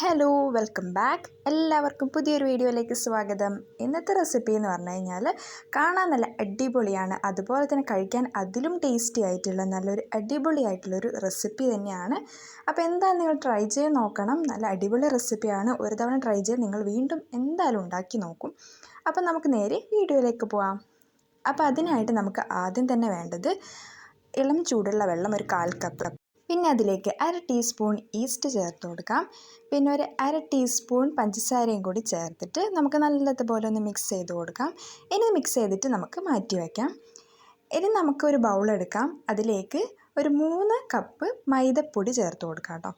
Hello welcome back എല്ലാവർക്കും പുതിയൊരു വീഡിയോയിലേക്ക് സ്വാഗതം. ഇന്നത്തെ റെസിപ്പി എന്ന് പറഞ്ഞു കഴിഞ്ഞാൽ കാണാൻ നല്ല അടിപൊളിയാണ്. അതുപോലെ തന്നെ കഴിക്കാൻ അതിലും ടേസ്റ്റി ആയിട്ടുള്ള നല്ലൊരു അടിപൊളി ആയിട്ടുള്ളൊരു റെസിപ്പി തന്നെയാണ്. അപ്പോൾ എന്തായാലും നിങ്ങൾ ട്രൈ ചെയ്ത് നോക്കണം? നല്ല അടിപൊളി റെസിപ്പിയാണ് ഒരു തവണ ട്രൈ ചെയ്ത് നിങ്ങൾ വീണ്ടും എന്തായാലും ഉണ്ടാക്കി നോക്കും. അപ്പോൾ നമുക്ക് നേരെ വീഡിയോയിലേക്ക് പോവാം. അപ്പോൾ അതിനായിട്ട് നമുക്ക് ആദ്യം തന്നെ വേണ്ടത് ഇളം ചൂടുള്ള വെള്ളം ഒരു കാൽ കപ്പ് അതിലേക്ക് അര ടീസ്പൂൺ ഈസ്റ്റ് ചേർത്ത് കൊടുക്കാം. പിന്നെ ഒരു അര ടീസ്പൂൺ പഞ്ചസാരയും കൂടി ചേർത്തിട്ട് നമുക്ക് നല്ലതുപോലെ ഒന്ന് മിക്സ് ചെയ്ത് കൊടുക്കാം. ഇനി മിക്സ് ചെയ്തിട്ട് നമുക്ക് മാറ്റി വയ്ക്കാം ഇനി നമുക്കൊരു ബൗൾ എടുക്കാം. അതിലേക്ക് ഒരു മൂന്ന് കപ്പ് മൈദപ്പൊടി ചേർത്ത് കൊടുക്കാം കേട്ടോ.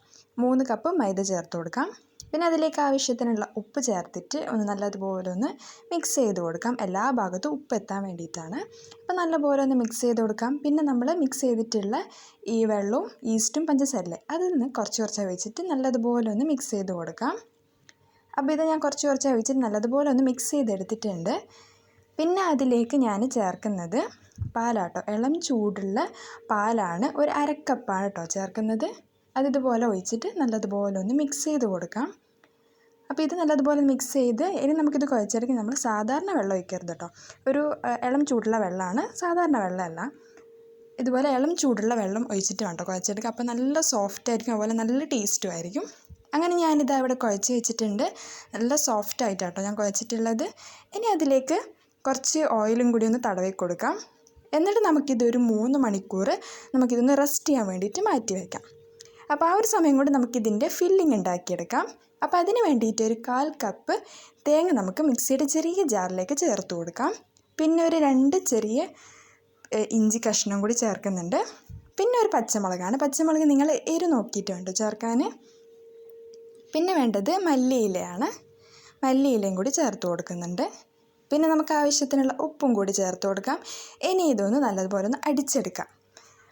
മൂന്ന് കപ്പ് മൈദ ചേർത്ത് കൊടുക്കാം. പിന്നെ അതിലേക്ക് ആവശ്യത്തിനുള്ള ഉപ്പ് ചേർത്തിട്ട് ഒന്ന് നല്ലതുപോലെ ഒന്ന് മിക്സ് ചെയ്ത് കൊടുക്കാം. എല്ലാ ഭാഗത്തും ഉപ്പ് എത്താൻ വേണ്ടിയിട്ടാണ്. അപ്പോൾ നല്ലപോലെ ഒന്ന് മിക്സ് ചെയ്ത് കൊടുക്കാം. പിന്നെ നമ്മൾ മിക്സ് ചെയ്തിട്ടുള്ള ഈ വെള്ളവും ഈസ്റ്റും പഞ്ചസാരല്ലേ അതിൽ നിന്ന് കുറച്ച് കുറച്ച് വെച്ചിട്ട് നല്ലതുപോലെ ഒന്ന് മിക്സ് ചെയ്ത് കൊടുക്കാം. അപ്പോൾ ഇത് ഞാൻ കുറച്ച് കുറച്ച് വെച്ചിട്ട് നല്ലതുപോലെ ഒന്ന് മിക്സ് ചെയ്തെടുത്തിട്ടുണ്ട്. പിന്നെ അതിലേക്ക് ഞാൻ ചേർക്കുന്നത് പാലാട്ടോ. ഇളം ചൂടുള്ള പാലാണ് ഒരു അരക്കപ്പാണ് കേട്ടോ ചേർക്കുന്നത്. അതിതുപോലെ ഒഴിച്ചിട്ട് നല്ലതുപോലെ ഒന്ന് മിക്സ് ചെയ്ത് കൊടുക്കാം. അപ്പോൾ ഇത് നല്ലതുപോലെ മിക്സ് ചെയ്ത് ഇനി നമുക്കിത് കുഴച്ചെടുക്കി നമ്മൾ സാധാരണ വെള്ളം ഒഴിക്കരുത് കേട്ടോ ഒരു ഇളം ചൂടുള്ള വെള്ളമാണ് സാധാരണ വെള്ളമല്ല. ഇതുപോലെ ഇളം ചൂടുള്ള വെള്ളം ഒഴിച്ചിട്ട് വേണ്ട കുഴച്ചെടുക്കുക അപ്പോൾ നല്ല സോഫ്റ്റ് ആയിരിക്കും. അതുപോലെ നല്ല ടേസ്റ്റും ആയിരിക്കും. അങ്ങനെ ഞാനിത് അവിടെ കുഴച്ച് വെച്ചിട്ടുണ്ട്. നല്ല സോഫ്റ്റ് ആയിട്ടാട്ടോ ഞാൻ കുഴച്ചിട്ടുള്ളത്. ഇനി അതിലേക്ക് കുറച്ച് ഓയിലും കൂടി ഒന്ന് തടവി കൊടുക്കാം. എന്നിട്ട് നമുക്കിതൊരു മൂന്ന് മണിക്കൂർ നമുക്കിതൊന്ന് റെസ്റ്റ് ചെയ്യാൻ വേണ്ടിയിട്ട് മാറ്റി വയ്ക്കാം അപ്പോൾ ആ ഒരു സമയം കൊണ്ട് നമുക്കിതിന്റെ ഫില്ലിംഗ് ഉണ്ടാക്കിയെടുക്കാം. അപ്പോൾ അതിന് വേണ്ടിയിട്ട് ഒരു കാൽ കപ്പ് തേങ്ങ നമുക്ക് മിക്സിയുടെ ചെറിയ ജാറിലേക്ക് ചേർത്ത് കൊടുക്കാം. പിന്നെ ഒരു രണ്ട് ചെറിയ ഇഞ്ചി കഷ്ണം കൂടി ചേർക്കുന്നുണ്ട്. പിന്നെ ഒരു പച്ചമുളകാണ്. പച്ചമുളക് നിങ്ങൾ എരു നോക്കിയിട്ട് വേണ്ട ചേർക്കാൻ പിന്നെ വേണ്ടത് മല്ലിയിലയാണ്. മല്ലിയിലയും കൂടി ചേർത്ത് കൊടുക്കുന്നുണ്ട്. പിന്നെ നമുക്ക് ആവശ്യത്തിനുള്ള ഉപ്പും കൂടി ചേർത്ത് കൊടുക്കാം. ഇനി ഇതൊന്ന് നല്ലതുപോലെ ഒന്ന് അടിച്ചെടുക്കാം.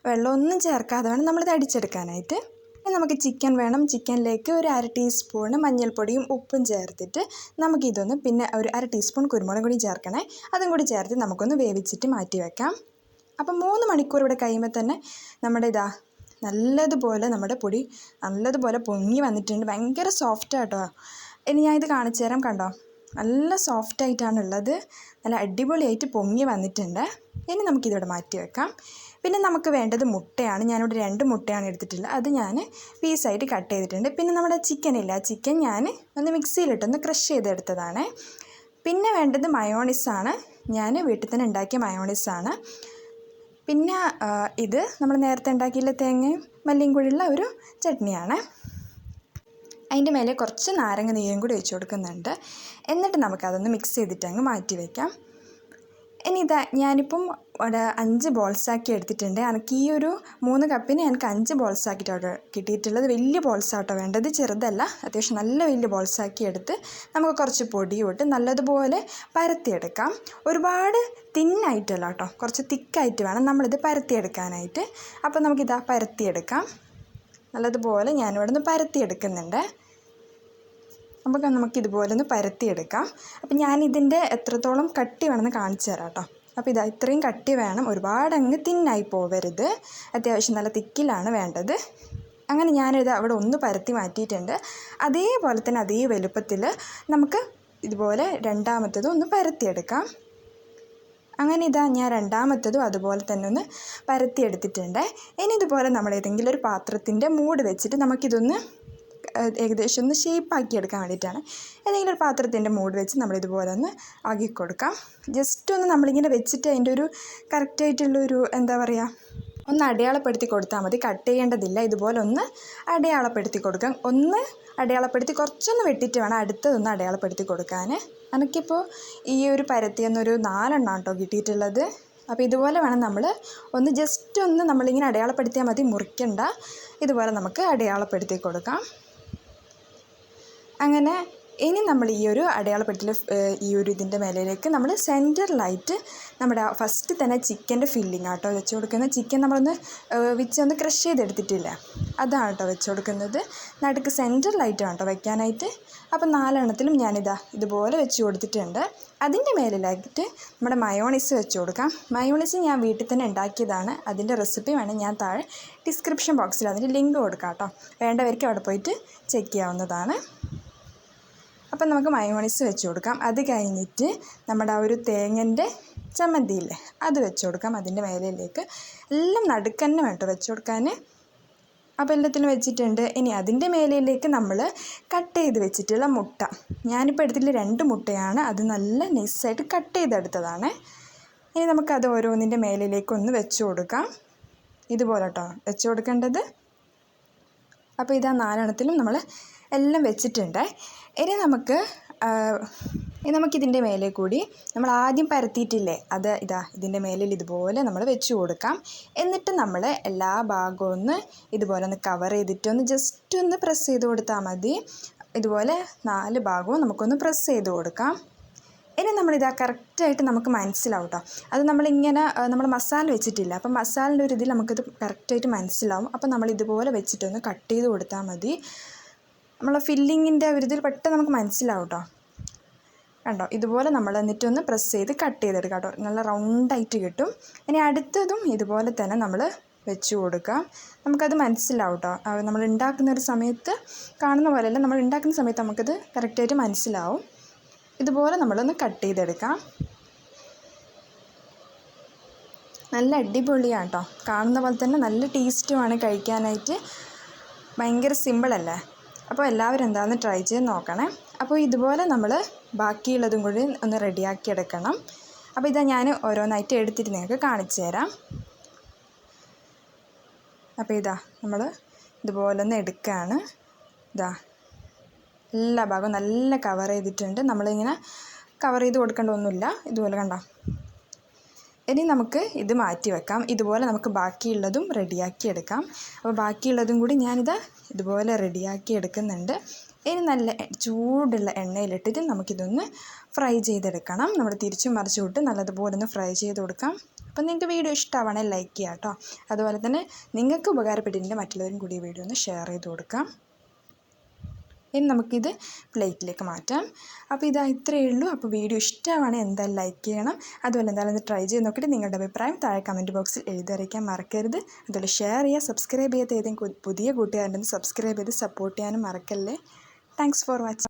വെള്ളമൊന്നും ചേർക്കാതെ വേണം നമ്മളിത് അടിച്ചെടുക്കാനായിട്ട്. ഇനി നമുക്ക് ചിക്കൻ വേണം. ചിക്കനിലേക്ക് ഒരു അര ടീസ്പൂൺ മഞ്ഞൾപ്പൊടിയും ഉപ്പും ചേർത്തിട്ട് നമുക്കിതൊന്ന് പിന്നെ ഒരു അര ടീസ്പൂൺ കുരുമുളക് കൂടി ചേർക്കണേ. അതും കൂടി ചേർത്ത് നമുക്കൊന്ന് വേവിച്ചിട്ട് മാറ്റി വെക്കാം. അപ്പം മൂന്ന് മണിക്കൂർ ഇവിടെ കഴിയുമ്പോൾ തന്നെ നമ്മുടെ ഇതാ നല്ലതുപോലെ നമ്മുടെ പൊടി നല്ലതുപോലെ പൊങ്ങി വന്നിട്ടുണ്ട്. ഭയങ്കര സോഫ്റ്റ് ആട്ടോ ഇനി ഞാൻ ഇത് കാണിച്ചു തരാം കണ്ടോ? നല്ല സോഫ്റ്റ് ആയിട്ടാണ് ഉള്ളത് നല്ല അടിപൊളിയായിട്ട് പൊങ്ങി വന്നിട്ടുണ്ട്. ഇനി നമുക്കിതിവിടെ മാറ്റി വെക്കാം. പിന്നെ നമുക്ക് വേണ്ടത് മുട്ടയാണ്. ഞാനിവിടെ രണ്ട് മുട്ടയാണ് എടുത്തിട്ടുള്ളത്. അത് ഞാൻ പീസായിട്ട് കട്ട് ചെയ്തിട്ടുണ്ട്. പിന്നെ നമ്മുടെ ചിക്കൻ ഇല്ല? ചിക്കൻ ഞാൻ ഒന്ന് മിക്സിയിലിട്ടൊന്ന് ക്രഷ് ചെയ്തെടുത്തതാണ്. പിന്നെ വേണ്ടത് മയോണിസാണ് ഞാൻ വീട്ടിൽ തന്നെ ഉണ്ടാക്കിയ മയോണിസാണ് പിന്നെ ഇത് നമ്മൾ നേരത്തെ ഉണ്ടാക്കിയില്ല തേങ്ങയും മല്ലിയും കൂടിയുള്ള ഒരു ചട്നിയാണ്. അതിന്റെ മേലെ കുറച്ച് നാരങ്ങ നീരും കൂടി ഒഴിച്ച് കൊടുക്കുന്നുണ്ട്. എന്നിട്ട് നമുക്കതൊന്ന് മിക്സ് ചെയ്തിട്ട് അങ്ങ് മാറ്റി വയ്ക്കാം ഇനി ഇതാ ഞാനിപ്പം ഒരു അഞ്ച് ബോൾസാക്കി എടുത്തിട്ടുണ്ട്. എനിക്ക് ഈ ഒരു മൂന്ന് കപ്പിന് എനിക്ക് അഞ്ച് ബോൾസാക്കിയിട്ടാണ് കിട്ടിയിട്ടുള്ളത് വലിയ ബോൾസാട്ടോ വേണ്ടത്. ചെറുതല്ല അത്യാവശ്യം നല്ല വലിയ ബോൾസാക്കി എടുത്ത് നമുക്ക് കുറച്ച് പൊടി ഇട്ട് നല്ലതുപോലെ പരത്തിയെടുക്കാം. ഒരുപാട് തിന്നായിട്ടല്ല കേട്ടോ കുറച്ച് തിക്കായിട്ട് വേണം നമ്മളിത് പരത്തിയെടുക്കാനായിട്ട്. അപ്പോൾ നമുക്കിതാ പരത്തിയെടുക്കാം. നല്ലതുപോലെ ഞാനിവിടെ നിന്ന് പരത്തിയെടുക്കുന്നുണ്ട്. അപ്പോൾ നമുക്ക് ഇതുപോലെ ഒന്ന് പരത്തിയെടുക്കാം. അപ്പം ഞാനിതിന്റെ എത്രത്തോളം കട്ടി വേണമെന്ന് കാണിച്ചു തരാം കേട്ടോ അപ്പോൾ ഇതാ ഇത്രയും കട്ടി വേണം. ഒരുപാട് അങ്ങ് തിന്നായി പോവരുത്. അത്യാവശ്യം നല്ല തിക്കിലാണ് വേണ്ടത്. അങ്ങനെ ഞാനിത് അവിടെ ഒന്ന് പരത്തി മാറ്റിയിട്ടുണ്ട്. അതേപോലെ തന്നെ അതേ വലുപ്പത്തിൽ നമുക്ക് ഇതുപോലെ രണ്ടാമത്തത് ഒന്ന് പരത്തിയെടുക്കാം. അങ്ങനെ ഇതാ ഞാൻ രണ്ടാമത്തതും അതുപോലെ തന്നെ ഒന്ന് പരത്തിയെടുത്തിട്ടുണ്ട്. ഇനി ഇതുപോലെ നമ്മൾ ഏതെങ്കിലും ഒരു പാത്രത്തിന്റെ മൂട് വെച്ചിട്ട് നമുക്കിതൊന്ന് ഏകദേശം ഒന്ന് ഷേപ്പാക്കി എടുക്കാൻ വേണ്ടിയിട്ടാണ്. ഏതെങ്കിലും ഒരു പാത്രത്തിന്റെ മൂട് വെച്ച് നമ്മളിതുപോലെ ഒന്ന് ആക്കി കൊടുക്കാം. ജസ്റ്റ് ഒന്ന് നമ്മളിങ്ങനെ വെച്ചിട്ട് അതിന്റെ ഒരു കറക്റ്റായിട്ടുള്ളൊരു എന്താ പറയുക ഒന്ന് അടയാളപ്പെടുത്തി കൊടുത്താൽ മതി. കട്ട് ചെയ്യേണ്ടതില്ല. ഇതുപോലെ ഒന്ന് അടയാളപ്പെടുത്തി കൊടുക്കാം. ഒന്ന് അടയാളപ്പെടുത്തി കുറച്ചൊന്ന് വെട്ടിയിട്ട് വേണം അടുത്തതൊന്ന് അടയാളപ്പെടുത്തി കൊടുക്കാൻ. എനിക്കിപ്പോൾ ഈ ഒരു പരത്തിയെന്നൊരു നാലെണ്ണം കേട്ടോ കിട്ടിയിട്ടുള്ളത്. അപ്പോൾ ഇതുപോലെ വേണം നമ്മൾ ഒന്ന് ജസ്റ്റ് ഒന്ന് നമ്മളിങ്ങനെ അടയാളപ്പെടുത്തിയാൽ മതി. മുറിക്കണ്ട. ഇതുപോലെ നമുക്ക് അടയാളപ്പെടുത്തി കൊടുക്കാം. അങ്ങനെ ഇനി നമ്മൾ ഈ ഒരു അടയാളപ്പെട്ടിൽ ഈ ഒരു ഇതിന്റെ മേലേക്ക് നമ്മൾ സെന്ററിലായിട്ട് നമ്മുടെ ഫസ്റ്റ് തന്നെ ചിക്കന്റെ ഫില്ലിംഗ് ആട്ടോ വെച്ച് കൊടുക്കുന്നത്. ചിക്കൻ നമ്മളൊന്ന് വിച്ച് ഒന്ന് ക്രഷ് ചെയ്തെടുത്തിട്ടില്ല. അതാണ് കേട്ടോ വെച്ച് കൊടുക്കുന്നത്. നടുക്ക് സെന്ററിലായിട്ട് കേട്ടോ വയ്ക്കാനായിട്ട് അപ്പോൾ നാലെണ്ണത്തിലും ഞാനിതാ ഇതുപോലെ വെച്ച് കൊടുത്തിട്ടുണ്ട്. അതിന്റെ മേലിലായിട്ട് നമ്മുടെ മയോണൈസ് വെച്ച് കൊടുക്കാം. മയോണൈസ് ഞാൻ വീട്ടിൽ തന്നെ ഉണ്ടാക്കിയതാണ്. അതിന്റെ റെസിപ്പി വേണം ഞാൻ താഴെ ഡിസ്ക്രിപ്ഷൻ ബോക്സിൽ അതിന്റെ ലിങ്ക് കൊടുക്കാം കേട്ടോ വേണ്ടവർക്ക് അവിടെ പോയിട്ട് ചെക്ക് ചെയ്യാവുന്നതാണ്. അപ്പം നമുക്ക് മയോണൈസ് വെച്ച് കൊടുക്കാം. അത് കഴിഞ്ഞിട്ട് നമ്മുടെ ആ ഒരു തേങ്ങന്റെ ചമ്മന്തിയില്ലേ അത് വെച്ച് കൊടുക്കാം അതിന്റെ മേലയിലേക്ക് എല്ലാം നടുക്കന്നെ വേണ്ട വെച്ച് കൊടുക്കാൻ. അപ്പോൾ എല്ലാത്തിനും വെച്ചിട്ടുണ്ട്. ഇനി അതിന്റെ മേലയിലേക്ക് നമ്മൾ കട്ട് ചെയ്ത് വെച്ചിട്ടുള്ള മുട്ട. ഞാനിപ്പോൾ എടുത്തിട്ടുള്ള രണ്ട് മുട്ടയാണ്. അത് നല്ല നൈസായിട്ട് കട്ട് ചെയ്തെടുത്തതാണ്. ഇനി നമുക്കത് ഓരോന്നിന്റെ മേലിലേക്ക് ഒന്ന് വെച്ച് കൊടുക്കാം. ഇതുപോലെ കേട്ടോ വെച്ച് കൊടുക്കേണ്ടത്. അപ്പോൾ ഇതാ നാലെണ്ണത്തിലും നമ്മൾ എല്ലാം വെച്ചിട്ടുണ്ട്. ഇനി നമുക്ക് നമുക്കിതിന്റെ മേലെ കൂടി നമ്മൾ ആദ്യം പരത്തിയിട്ടില്ലേ അത് ഇതാ ഇതിന്റെ മേലിൽ ഇതുപോലെ നമ്മൾ വെച്ച് കൊടുക്കാം. എന്നിട്ട് നമ്മൾ എല്ലാ ഭാഗവും ഒന്ന് ഇതുപോലെ ഒന്ന് കവർ ചെയ്തിട്ട് ഒന്ന് ജസ്റ്റ് ഒന്ന് പ്രസ് ചെയ്ത് കൊടുത്താൽ മതി. ഇതുപോലെ നാല് ഭാഗവും നമുക്കൊന്ന് പ്രസ് ചെയ്ത് കൊടുക്കാം. ഇനി നമ്മളിതാ കറക്റ്റായിട്ട് നമുക്ക് മനസ്സിലാവും കേട്ടോ അത് നമ്മളിങ്ങനെ നമ്മൾ മസാല വെച്ചിട്ടില്ല. അപ്പം മസാലിന്റെ ഒരു ഇതിൽ നമുക്കിത് കറക്റ്റായിട്ട് മനസ്സിലാവും. അപ്പം നമ്മൾ ഇതുപോലെ വെച്ചിട്ടൊന്ന് കട്ട് ചെയ്ത് കൊടുത്താൽ മതി. നമ്മളെ ഫില്ലിങ്ങിന്റെ ഒരു ഇതിൽ പെട്ടെന്ന് നമുക്ക് മനസ്സിലാവും കേട്ടോ കണ്ടോ? ഇതുപോലെ നമ്മൾ എന്നിട്ടൊന്ന് പ്രസ് ചെയ്ത് കട്ട് ചെയ്തെടുക്കാം കേട്ടോ നല്ല റൗണ്ടായിട്ട് കിട്ടും. ഇനി അടുത്തതും ഇതുപോലെ തന്നെ നമ്മൾ വെച്ച് കൊടുക്കാം. നമുക്കത് മനസ്സിലാവും കേട്ടോ നമ്മൾ ഉണ്ടാക്കുന്ന ഒരു സമയത്ത് കാണുന്ന പോലെയല്ല നമ്മൾ ഉണ്ടാക്കുന്ന സമയത്ത് നമുക്കത് കറക്റ്റായിട്ട് മനസ്സിലാവും. ഇതുപോലെ നമ്മളൊന്ന് കട്ട് ചെയ്തെടുക്കാം. നല്ല അടിപൊളിയാണ് കേട്ടോ കാണുന്ന പോലെ തന്നെ നല്ല ടേസ്റ്റുമാണ് കഴിക്കാനായിട്ട്. ഭയങ്കര സിമ്പിളല്ലേ അപ്പോൾ എല്ലാവരും എന്താണെന്ന് ട്രൈ ചെയ്ത് നോക്കണേ. അപ്പോൾ ഇതുപോലെ നമ്മൾ ബാക്കിയുള്ളതും കൂടി ഒന്ന് റെഡിയാക്കി എടുക്കണം. അപ്പോൾ ഇതാ ഞാൻ ഓരോന്നായിട്ട് എടുത്തിട്ട് നിങ്ങൾക്ക് കാണിച്ചു തരാം. അപ്പോൾ ഇതാ നമ്മൾ ഇതുപോലെ ഒന്ന് എടുക്കുകയാണ് ഇതാ എല്ലാ ഭാഗവും നല്ല കവർ ചെയ്തിട്ടുണ്ട്. നമ്മളിങ്ങനെ കവർ ചെയ്ത് കൊടുക്കേണ്ട ഒന്നുമില്ല. ഇതുപോലെ കണ്ടോ? ഇനി നമുക്ക് ഇത് മാറ്റി വെക്കാം. ഇതുപോലെ നമുക്ക് ബാക്കിയുള്ളതും റെഡിയാക്കി എടുക്കാം. അപ്പോൾ ബാക്കിയുള്ളതും കൂടി ഞാനിത് ഇതുപോലെ റെഡിയാക്കി എടുക്കുന്നുണ്ട്. ഇനി നല്ല ചൂടുള്ള എണ്ണയിലിട്ടിട്ട് നമുക്കിതൊന്ന് ഫ്രൈ ചെയ്തെടുക്കണം. നമ്മൾ തിരിച്ചും മറിച്ചു വിട്ട് നല്ലതുപോലെ ഒന്ന് ഫ്രൈ ചെയ്ത് കൊടുക്കാം. അപ്പം നിങ്ങൾക്ക് വീഡിയോ ഇഷ്ടമാണെങ്കിൽ ലൈക്ക് ചെയ്യാം കേട്ടോ. അതുപോലെ തന്നെ നിങ്ങൾക്ക് ഉപകാരപ്പെട്ടിട്ടുണ്ടെങ്കിൽ മറ്റുള്ളവരും കൂടി വീഡിയോ ഒന്ന് ഷെയർ ചെയ്ത് കൊടുക്കാം. ഇനി നമുക്കിത് പ്ലേറ്റിലേക്ക് മാറ്റാം. അപ്പോൾ ഇതാ ഇത്രയേ ഉള്ളൂ. അപ്പോൾ വീഡിയോ ഇഷ്ടമാണെങ്കിൽ എന്തായാലും ലൈക്ക് ചെയ്യണം. അതുപോലെ എന്തായാലും ഒന്ന് ട്രൈ ചെയ്ത് നോക്കിയിട്ട് നിങ്ങളുടെ അഭിപ്രായം താഴെ കമന്റ് ബോക്സിൽ എഴുതി അറിയിക്കാൻ മറക്കരുത്. അതുപോലെ ഷെയർ ചെയ്യുക സബ്സ്ക്രൈബ് ചെയ്യാത്ത ഏതെങ്കിലും പുതിയ കൂട്ടുകാരുണ്ടെന്ന് സബ്സ്ക്രൈബ് ചെയ്ത് സപ്പോർട്ട് ചെയ്യാനും മറക്കല്ലേ. Thanks for watching